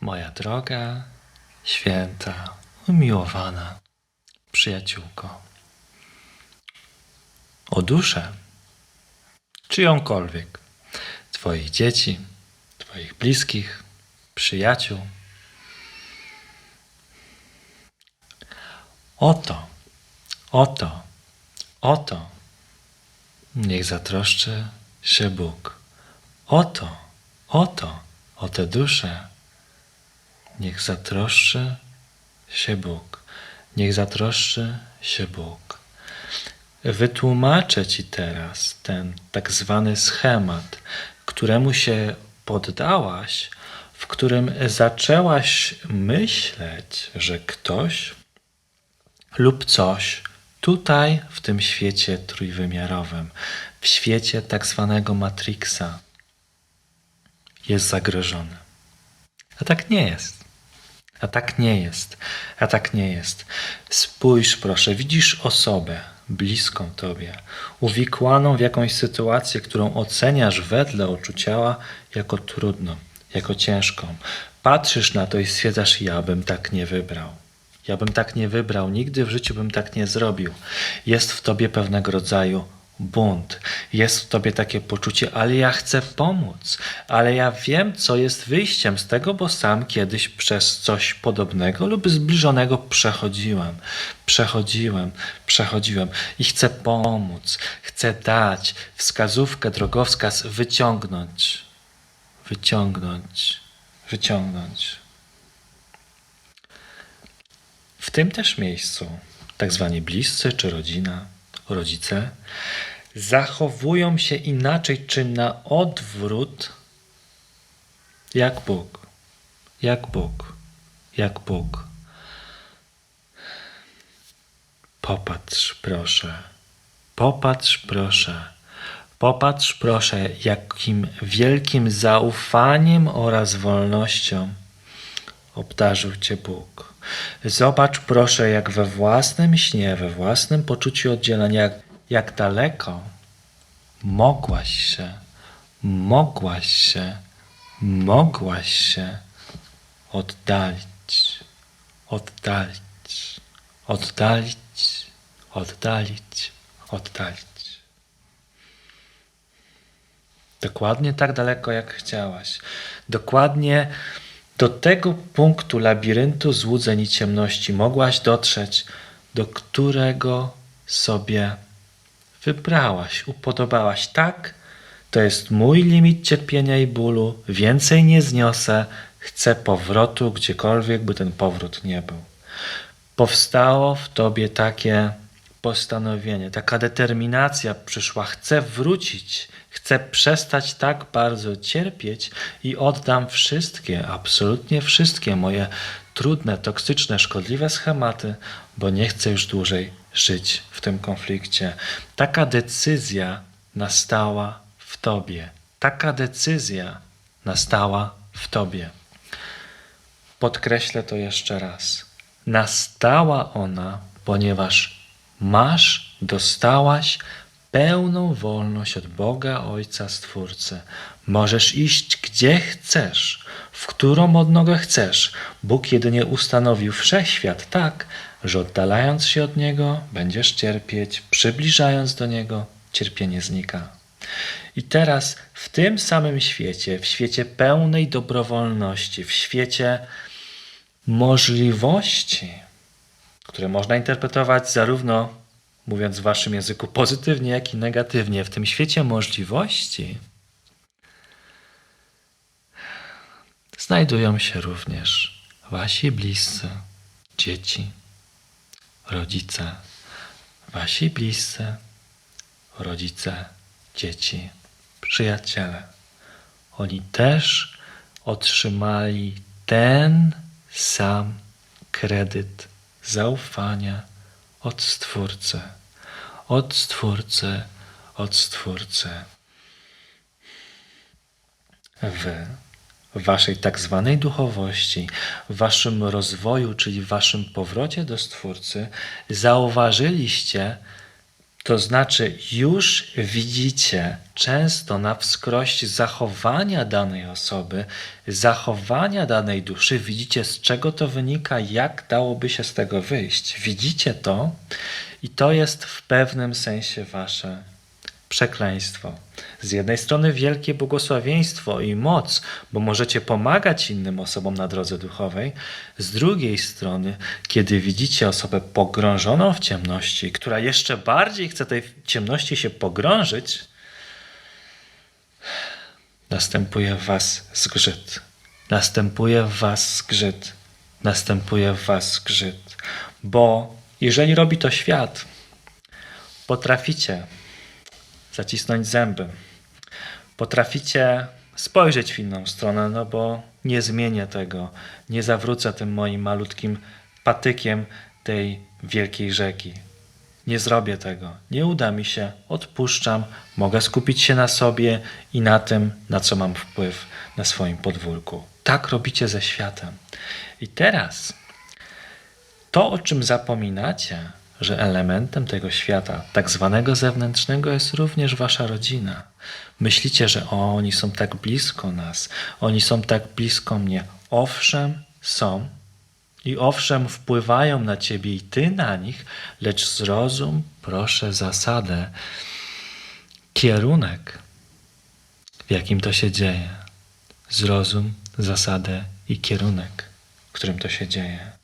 Moja droga, święta, umiłowana przyjaciółko. O duszę, czyjąkolwiek, Twoich dzieci, Twoich bliskich, przyjaciół. Oto, oto, oto, niech zatroszczy się Bóg. Oto, oto, o te dusze, niech zatroszczy się Bóg. Niech zatroszczy się Bóg. Wytłumaczę Ci teraz ten tak zwany schemat, któremu się poddałaś, w którym zaczęłaś myśleć, że ktoś lub coś tutaj w tym świecie trójwymiarowym, w świecie tak zwanego Matrixa, jest zagrożony. A tak nie jest. A tak nie jest. A tak nie jest. Spójrz, proszę, widzisz osobę bliską tobie, uwikłaną w jakąś sytuację, którą oceniasz wedle oczu ciała jako trudną, jako ciężką. Patrzysz na to i stwierdzasz, ja bym tak nie wybrał. Ja bym tak nie wybrał, nigdy w życiu bym tak nie zrobił. Jest w tobie pewnego rodzaju bunt. Jest w tobie takie poczucie, ale ja chcę pomóc, ale ja wiem, co jest wyjściem z tego, bo sam kiedyś przez coś podobnego lub zbliżonego przechodziłem. Przechodziłem, przechodziłem i chcę pomóc, chcę dać wskazówkę, drogowskaz, wyciągnąć, wyciągnąć, wyciągnąć. W tym też miejscu, tak zwani bliscy czy rodzina, rodzice, zachowują się inaczej czy na odwrót, jak Bóg. Jak Bóg. Jak Bóg. Popatrz, proszę. Popatrz, proszę. Popatrz, proszę, jakim wielkim zaufaniem oraz wolnością obdarzył Cię Bóg. Zobacz proszę, jak we własnym śnie, we własnym poczuciu oddzielenia, jak, daleko mogłaś się, mogłaś się, mogłaś się oddalić, oddalić, oddalić, oddalić, oddalić. Dokładnie tak daleko, jak chciałaś. Dokładnie do tego punktu labiryntu złudzeń i ciemności mogłaś dotrzeć, do którego sobie wybrałaś, upodobałaś. Tak, to jest mój limit cierpienia i bólu, więcej nie zniosę, chcę powrotu, gdziekolwiek by ten powrót nie był. Powstało w tobie takie postanowienie, taka determinacja przyszła, chcę wrócić, chcę przestać tak bardzo cierpieć i oddam wszystkie, absolutnie wszystkie moje trudne, toksyczne, szkodliwe schematy, bo nie chcę już dłużej żyć w tym konflikcie. Taka decyzja nastała w tobie. Taka decyzja nastała w tobie. Podkreślę to jeszcze raz. Nastała ona, ponieważ masz, dostałaś pełną wolność od Boga Ojca Stwórcy. Możesz iść gdzie chcesz, w którą odnogę chcesz. Bóg jedynie ustanowił wszechświat tak, że oddalając się od Niego będziesz cierpieć, przybliżając do Niego cierpienie znika. I teraz w tym samym świecie, w świecie pełnej dobrowolności, w świecie możliwości, które można interpretować zarówno, mówiąc w waszym języku, pozytywnie, jak i negatywnie, w tym świecie możliwości znajdują się również wasi bliscy, dzieci, rodzice, wasi bliscy, rodzice, dzieci, przyjaciele. Oni też otrzymali ten sam kredyt zaufania od Stwórcy, od Stwórcy, od Stwórcy. Wy waszej tak zwanej duchowości, waszym rozwoju, czyli waszym powrocie do Stwórcy, zauważyliście To znaczy, już widzicie często na wskroś zachowania danej osoby, zachowania danej duszy, widzicie z czego to wynika, jak dałoby się z tego wyjść. Widzicie to i to jest w pewnym sensie wasze przekleństwo. Z jednej strony wielkie błogosławieństwo i moc, bo możecie pomagać innym osobom na drodze duchowej. Z drugiej strony, kiedy widzicie osobę pogrążoną w ciemności, która jeszcze bardziej chce tej ciemności się pogrążyć, następuje w was zgrzyt. Następuje w was zgrzyt. Następuje w was zgrzyt. Bo jeżeli robi to świat, potraficie zacisnąć zęby. Potraficie spojrzeć w inną stronę, no bo nie zmienię tego, nie zawrócę tym moim malutkim patykiem tej wielkiej rzeki. Nie zrobię tego, nie uda mi się, odpuszczam, mogę skupić się na sobie i na tym, na co mam wpływ na swoim podwórku. Tak robicie ze światem. I teraz to, o czym zapominacie, że elementem tego świata, tak zwanego zewnętrznego, jest również wasza rodzina. Myślicie, że o, oni są tak blisko nas, oni są tak blisko mnie. Owszem, są. I owszem, wpływają na ciebie i ty na nich, lecz zrozum, proszę, zasadę, kierunek, w jakim to się dzieje. Zrozum zasadę i kierunek, w którym to się dzieje.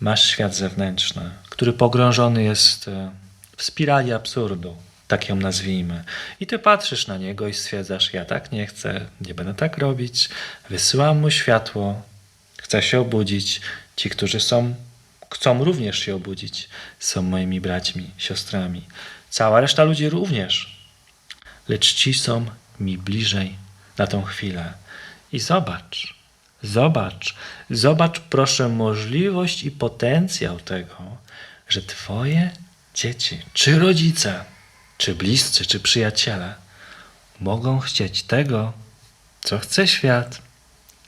Masz świat zewnętrzny, który pogrążony jest e, w spirali absurdu, tak ją nazwijmy. I ty patrzysz na niego i stwierdzasz: Ja tak nie chcę, nie będę tak robić. Wysyłam mu światło, chcę się obudzić. Ci, którzy są, chcą również się obudzić, są moimi braćmi, siostrami. Cała reszta ludzi również. Lecz ci są mi bliżej na tą chwilę. I zobacz, Zobacz, zobacz proszę możliwość i potencjał tego, że Twoje dzieci, czy rodzice, czy bliscy, czy przyjaciele mogą chcieć tego, co chce świat,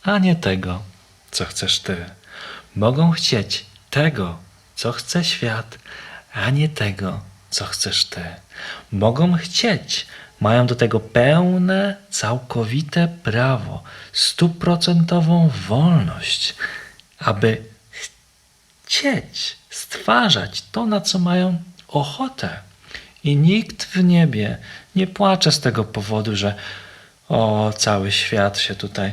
a nie tego, co chcesz Ty. Mogą chcieć tego, co chce świat, a nie tego, co chcesz Ty. Mogą chcieć mają do tego pełne, całkowite prawo, stuprocentową wolność, aby chcieć stwarzać to, na co mają ochotę. I nikt w niebie nie płacze z tego powodu, że o, cały świat się tutaj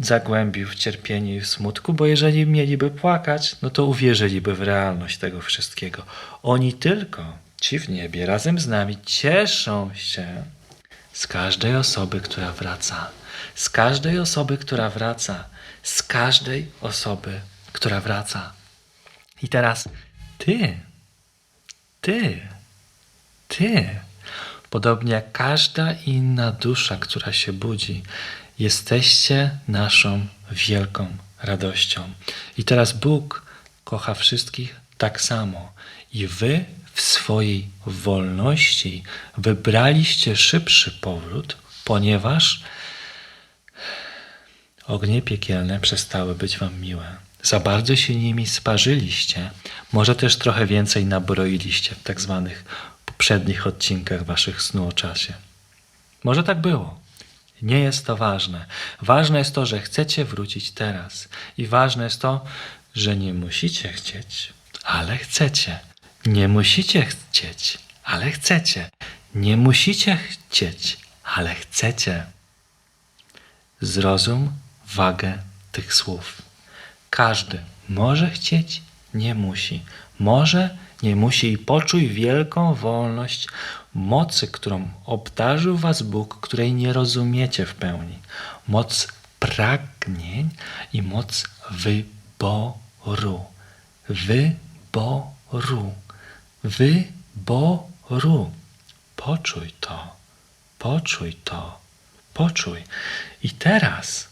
zagłębił w cierpieniu i w smutku, bo jeżeli mieliby płakać, no to uwierzyliby w realność tego wszystkiego. Oni tylko Ci w niebie razem z nami cieszą się z każdej osoby, która wraca. Z każdej osoby, która wraca. Z każdej osoby, która wraca. I teraz ty, ty, ty, podobnie jak każda inna dusza, która się budzi, jesteście naszą wielką radością. I teraz Bóg kocha wszystkich tak samo. I wy w swojej wolności wybraliście szybszy powrót, ponieważ ognie piekielne przestały być wam miłe. Za bardzo się nimi sparzyliście, może też trochę więcej nabroiliście w tak zwanych poprzednich odcinkach waszych snu o czasie. Może tak było. Nie jest to ważne. Ważne jest to, że chcecie wrócić teraz. I ważne jest to, że nie musicie chcieć, ale chcecie. Nie musicie chcieć, ale chcecie. Nie musicie chcieć, ale chcecie. Zrozum wagę tych słów. Każdy może chcieć, nie musi. Może, nie musi i poczuj wielką wolność mocy, którą obdarzył was Bóg, której nie rozumiecie w pełni. Moc pragnień i moc wyboru. Wyboru wyboru. Poczuj to, poczuj to, poczuj. I teraz,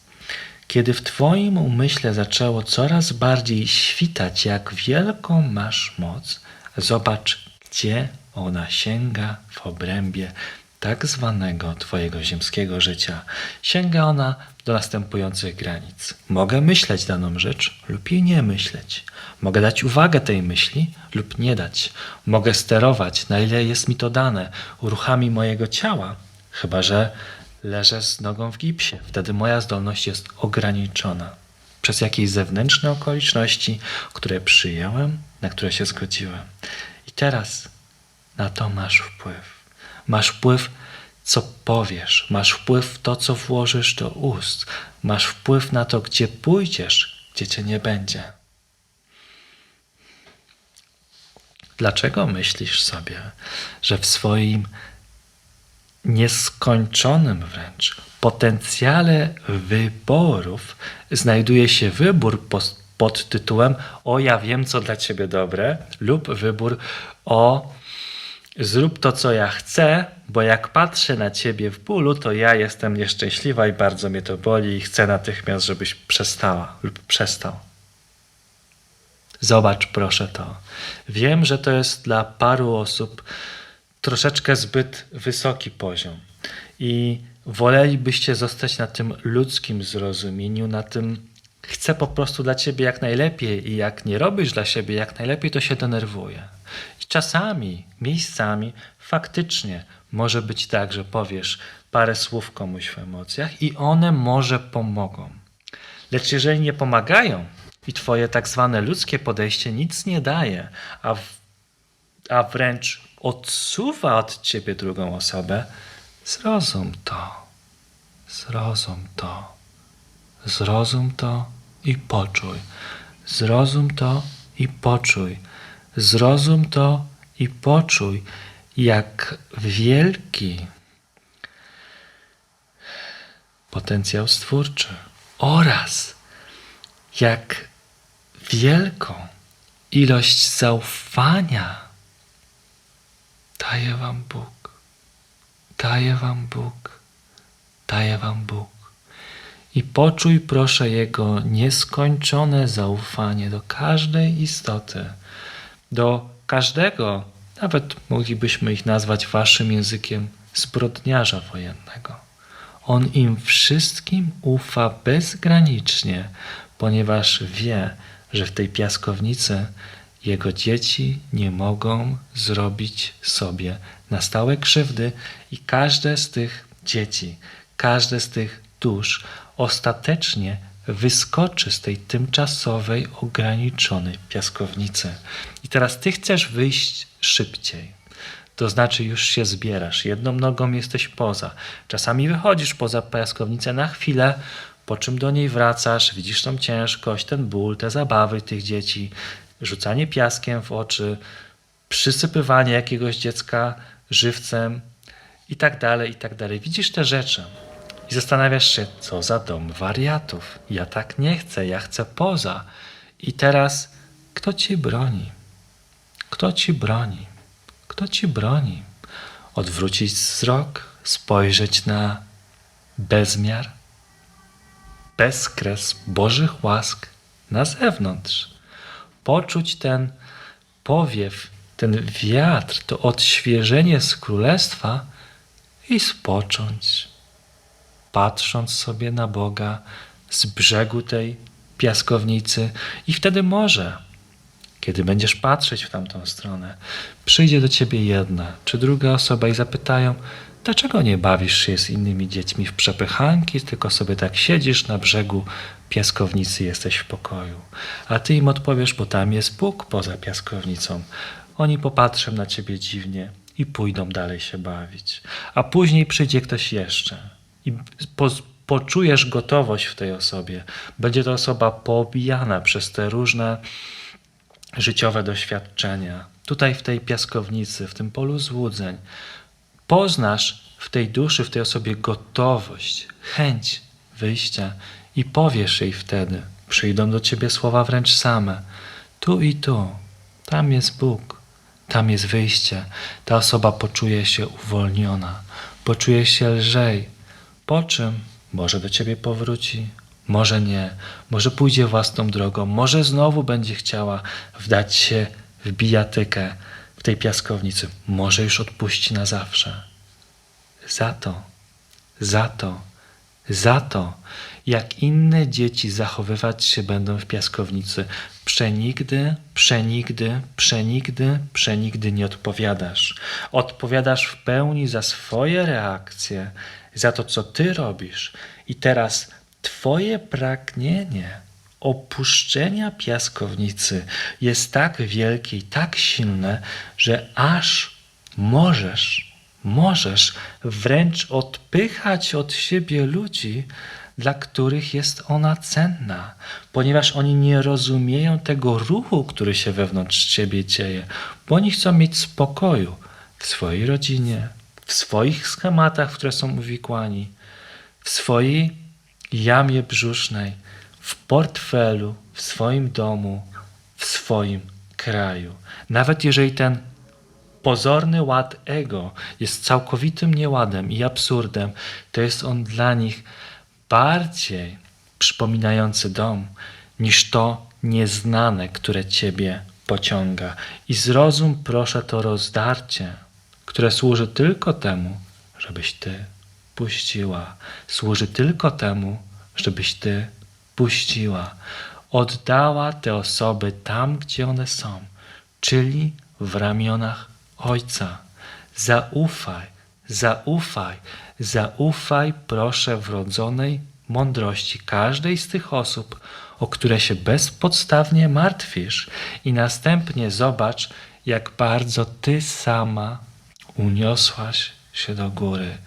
kiedy w Twoim umyśle zaczęło coraz bardziej świtać, jak wielką masz moc, zobacz, gdzie ona sięga w obrębie tak zwanego Twojego ziemskiego życia, sięga ona do następujących granic. Mogę myśleć daną rzecz lub jej nie myśleć. Mogę dać uwagę tej myśli lub nie dać. Mogę sterować, na ile jest mi to dane, uruchami mojego ciała, chyba że leżę z nogą w gipsie. Wtedy moja zdolność jest ograniczona przez jakieś zewnętrzne okoliczności, które przyjąłem, na które się zgodziłem. I teraz na to masz wpływ. Masz wpływ, co powiesz, masz wpływ w to, co włożysz do ust, masz wpływ na to, gdzie pójdziesz, gdzie cię nie będzie. Dlaczego myślisz sobie, że w swoim nieskończonym wręcz potencjale wyborów znajduje się wybór pod, pod tytułem O ja wiem, co dla ciebie dobre, lub wybór o Zrób to, co ja chcę, bo jak patrzę na ciebie w bólu, to ja jestem nieszczęśliwa i bardzo mnie to boli i chcę natychmiast, żebyś przestała lub przestał. Zobacz proszę to. Wiem, że to jest dla paru osób troszeczkę zbyt wysoki poziom i wolelibyście zostać na tym ludzkim zrozumieniu, na tym chcę po prostu dla ciebie jak najlepiej i jak nie robisz dla siebie jak najlepiej, to się denerwuje. I czasami, miejscami faktycznie może być tak, że powiesz parę słów komuś w emocjach i one może pomogą. Lecz jeżeli nie pomagają i twoje tak zwane ludzkie podejście nic nie daje, a, w, a wręcz odsuwa od ciebie drugą osobę, zrozum to. Zrozum to. Zrozum to i poczuj. Zrozum to i poczuj. Zrozum to i poczuj, jak wielki potencjał stwórczy oraz jak wielką ilość zaufania daje Wam Bóg. Daje Wam Bóg. Daje Wam Bóg. I poczuj proszę Jego nieskończone zaufanie do każdej istoty, do każdego, nawet moglibyśmy ich nazwać Waszym językiem, zbrodniarza wojennego. On im wszystkim ufa bezgranicznie, ponieważ wie, że w tej piaskownicy jego dzieci nie mogą zrobić sobie na stałe krzywdy i każde z tych dzieci, każde z tych dusz ostatecznie wyskoczy z tej tymczasowej, ograniczonej piaskownicy. I teraz ty chcesz wyjść szybciej. To znaczy już się zbierasz, jedną nogą jesteś poza. Czasami wychodzisz poza piaskownicę na chwilę, po czym do niej wracasz, widzisz tą ciężkość, ten ból, te zabawy tych dzieci, rzucanie piaskiem w oczy, przysypywanie jakiegoś dziecka żywcem i tak dalej, i tak dalej. Widzisz te rzeczy i zastanawiasz się, co za dom wariatów. Ja tak nie chcę, ja chcę poza. I teraz kto ci broni? Kto ci broni? Kto ci broni? Odwrócić wzrok, spojrzeć na bezmiar, bezkres Bożych łask na zewnątrz. Poczuć ten powiew, ten wiatr, to odświeżenie z królestwa i spocząć, patrząc sobie na Boga z brzegu tej piaskownicy, i wtedy może, kiedy będziesz patrzeć w tamtą stronę, przyjdzie do ciebie jedna czy druga osoba i zapytają, dlaczego nie bawisz się z innymi dziećmi w przepychanki, tylko sobie tak siedzisz na brzegu piaskownicy, jesteś w pokoju. A ty im odpowiesz, bo tam jest Bóg poza piaskownicą. Oni popatrzą na ciebie dziwnie i pójdą dalej się bawić. A później przyjdzie ktoś jeszcze i po, poczujesz gotowość w tej osobie. Będzie to osoba poobijana przez te różne życiowe doświadczenia. Tutaj w tej piaskownicy, w tym polu złudzeń, poznasz w tej duszy, w tej osobie gotowość, chęć wyjścia i powiesz jej wtedy. Przyjdą do ciebie słowa wręcz same. Tu i tu, tam jest Bóg, tam jest wyjście. Ta osoba poczuje się uwolniona, poczuje się lżej, po czym może do ciebie powróci, może nie, może pójdzie własną drogą, może znowu będzie chciała wdać się w bijatykę w tej piaskownicy, może już odpuści na zawsze. za to, za to, za to, jak inne dzieci zachowywać się będą w piaskownicy. Przenigdy, przenigdy, przenigdy, przenigdy nie odpowiadasz. Odpowiadasz w pełni za swoje reakcje, za to, co ty robisz. I teraz twoje pragnienie opuszczenia piaskownicy jest tak wielkie i tak silne, że aż możesz, możesz wręcz odpychać od siebie ludzi, dla których jest ona cenna, ponieważ oni nie rozumieją tego ruchu, który się wewnątrz ciebie dzieje, bo oni chcą mieć spokoju w swojej rodzinie, w swoich schematach, w które są uwikłani, w swojej jamie brzusznej, w portfelu, w swoim domu, w swoim kraju. Nawet jeżeli ten pozorny ład ego jest całkowitym nieładem i absurdem, to jest on dla nich bardziej przypominający dom niż to nieznane, które ciebie pociąga. I zrozum proszę to rozdarcie, które służy tylko temu, żebyś ty puściła. Służy tylko temu, żebyś ty puściła. Oddała te osoby tam, gdzie one są, czyli w ramionach Ojca. Zaufaj, zaufaj, zaufaj proszę wrodzonej mądrości każdej z tych osób, o które się bezpodstawnie martwisz, i następnie zobacz, jak bardzo ty sama uniosłaś się do góry,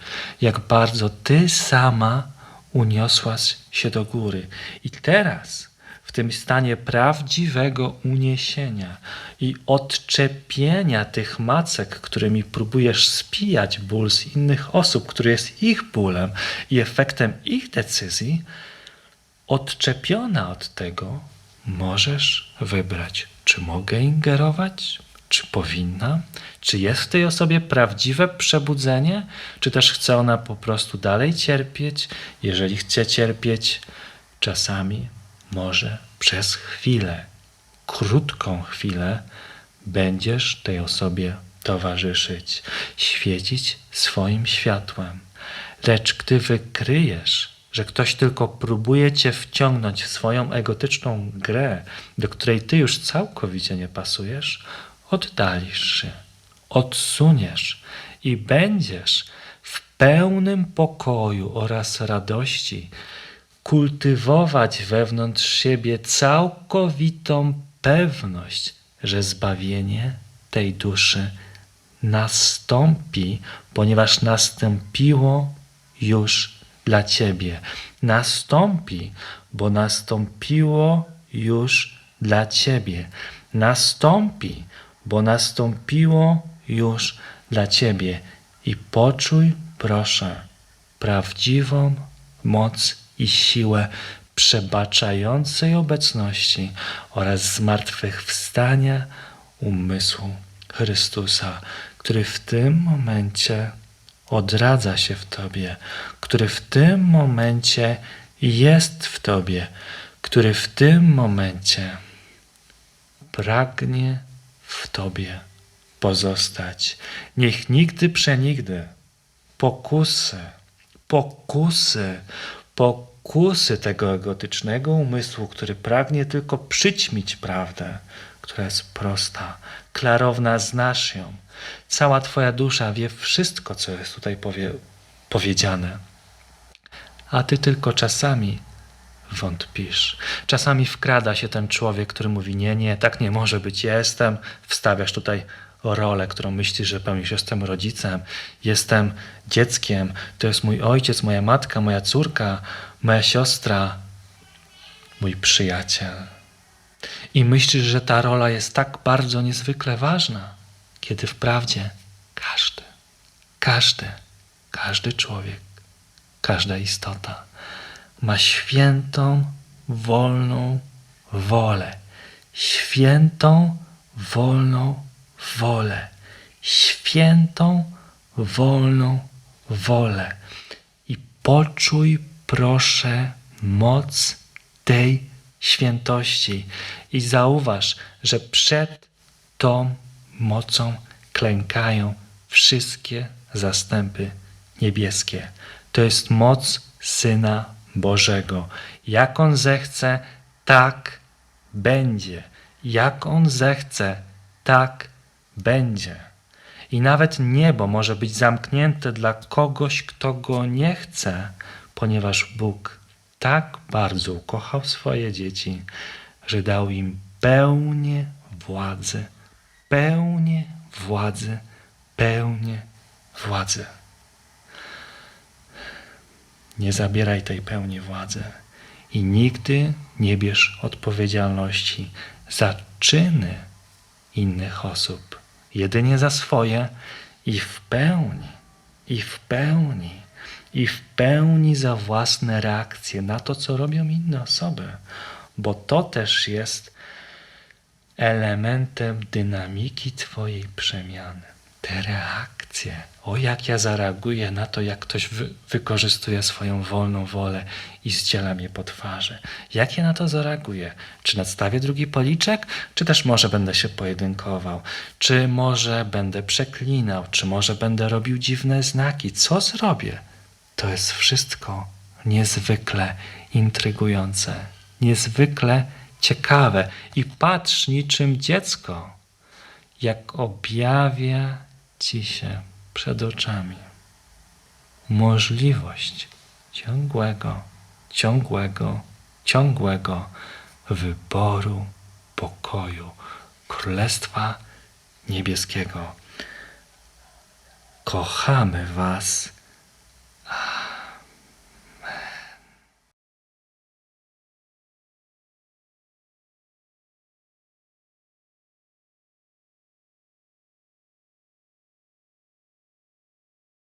jak bardzo ty sama uniosłaś się do góry. I teraz, w tym stanie prawdziwego uniesienia i odczepienia tych macek, którymi próbujesz spijać ból z innych osób, który jest ich bólem i efektem ich decyzji, odczepiona od tego, możesz wybrać, czy mogę ingerować, czy powinna, czy jest w tej osobie prawdziwe przebudzenie, czy też chce ona po prostu dalej cierpieć. Jeżeli chce cierpieć, czasami może przez chwilę, krótką chwilę, będziesz tej osobie towarzyszyć, świecić swoim światłem. Lecz gdy wykryjesz, że ktoś tylko próbuje cię wciągnąć w swoją egotyczną grę, do której ty już całkowicie nie pasujesz, oddalisz się, odsuniesz i będziesz w pełnym pokoju oraz radości kultywować wewnątrz siebie całkowitą pewność, że zbawienie tej duszy nastąpi, ponieważ nastąpiło już dla ciebie. Nastąpi, bo nastąpiło już dla ciebie. Nastąpi, bo nastąpiło już dla ciebie. I poczuj, proszę, prawdziwą moc i siłę przebaczającej obecności oraz zmartwychwstania umysłu Chrystusa, który w tym momencie odradza się w Tobie, który w tym momencie jest w Tobie, który w tym momencie pragnie w Tobie pozostać. Niech nigdy przenigdy pokusy, pokusy, pokusy tego egotycznego umysłu, który pragnie tylko przyćmić prawdę, która jest prosta, klarowna, znasz ją. Cała Twoja dusza wie wszystko, co jest tutaj powie powiedziane. A Ty tylko czasami wątpisz. Czasami wkrada się ten człowiek, który mówi: Nie, nie, tak nie może być, jestem. Wstawiasz tutaj rolę, którą myślisz, że pełnisz. Jestem rodzicem, jestem dzieckiem, to jest mój ojciec, moja matka, moja córka, moja siostra, mój przyjaciel. I myślisz, że ta rola jest tak bardzo niezwykle ważna, kiedy wprawdzie każdy, każdy, każdy człowiek, każda istota ma świętą, wolną wolę. Świętą, wolną wolę. Świętą, wolną wolę. I poczuj, proszę, moc tej świętości. I zauważ, że przed tą mocą klękają wszystkie zastępy niebieskie. To jest moc Syna Bożego. Jak On zechce, tak będzie. Jak On zechce, tak będzie. I nawet niebo może być zamknięte dla kogoś, kto go nie chce, ponieważ Bóg tak bardzo ukochał swoje dzieci, że dał im pełnię władzy, pełnię władzy, pełnię władzy. Nie zabieraj tej pełni władzy i nigdy nie bierz odpowiedzialności za czyny innych osób, jedynie za swoje i w pełni, i w pełni, i w pełni za własne reakcje na to, co robią inne osoby, bo to też jest elementem dynamiki Twojej przemiany. Te reakcje. O, jak ja zareaguję na to, jak ktoś wy- wykorzystuje swoją wolną wolę i zdziela mnie po twarzy. Jak ja na to zareaguję? Czy nadstawię drugi policzek, czy też może będę się pojedynkował? Czy może będę przeklinał? Czy może będę robił dziwne znaki? Co zrobię? To jest wszystko niezwykle intrygujące, niezwykle ciekawe. I patrz niczym dziecko, jak objawia ci się przed oczami możliwość ciągłego, ciągłego, ciągłego wyboru pokoju Królestwa Niebieskiego. Kochamy Was